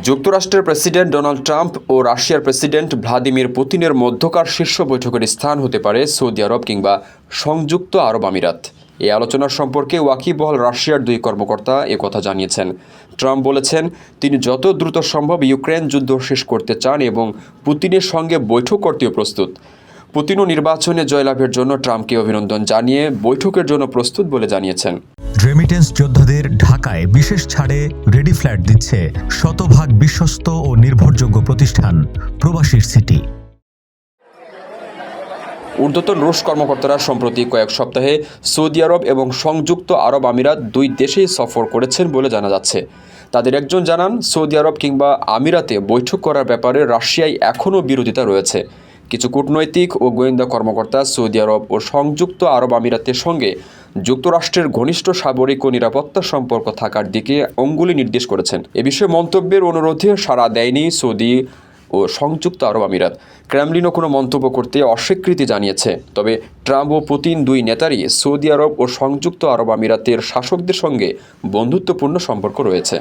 যুক্তরাষ্ট্রের president Donald Trump ও রাশিয়ার president Vladimir পুতিনের মধ্যকার শীর্ষ বৈঠকের স্থান হতে পারে সৌদি আরব কিংবা সংযুক্ত আরব আমিরাত। এই আলোচনার সম্পর্কে ওয়াকিবহল রাশিয়ার দুই কর্মকর্তা একথা জানিয়েছেন। ট্রাম্প বলেছেন, তিনি যত দ্রুত সম্ভব ইউক্রেন যুদ্ধ শেষ করতে চান এবং পুতিনের সঙ্গে বৈঠক করতেও প্রস্তুত। পুতিনও নির্বাচনে জয়লাভের জন্য ট্রাম্পকে অভিনন্দন জানিয়ে বৈঠকের জন্য প্রস্তুত বলে জানিয়েছেন। রেমিটেন্স যোদ্ধাদের ঢাকায় বিশেষ ছাড়ে রেডি ফ্ল্যাট দিচ্ছে শতভাগ বিশ্বস্ত ও নির্ভরযোগ্য প্রতিষ্ঠান, প্রবাসীর সিটি ঊর্ধ্বতন রুশ কর্মকর্তারা সম্প্রতি কয়েক সপ্তাহে সৌদি আরব এবং সংযুক্ত আরব আমিরাত দুই দেশেই সফর করেছেন বলে জানা যাচ্ছে। তাদের একজন জানান, সৌদি আরব কিংবা আমিরাতে বৈঠক করার ব্যাপারে রাশিয়ায় এখনও বিরোধিতা রয়েছে। কিছু কূটনৈতিক ও গোয়েন্দা কর্মকর্তা সৌদি আরব ও সংযুক্ত আরব আমিরাতের সঙ্গে যুক্তরাষ্ট্রের ঘনিষ্ঠ সামরিক ও নিরাপত্তা সম্পর্ক থাকার দিকে অঙ্গুলি নির্দেশ করেছেন। এ বিষয়ে মন্তব্যের অনুরোধে সাড়া দেয়নি সৌদি ও সংযুক্ত আরব আমিরাত। ক্রেমলিনও কোনো মন্তব্য করতে অস্বীকৃতি জানিয়েছে। তবে ট্রাম্প ও পুতিন দুই নেতারই সৌদি আরব ও সংযুক্ত আরব আমিরাতের শাসকদের সঙ্গে বন্ধুত্বপূর্ণ সম্পর্ক রয়েছে।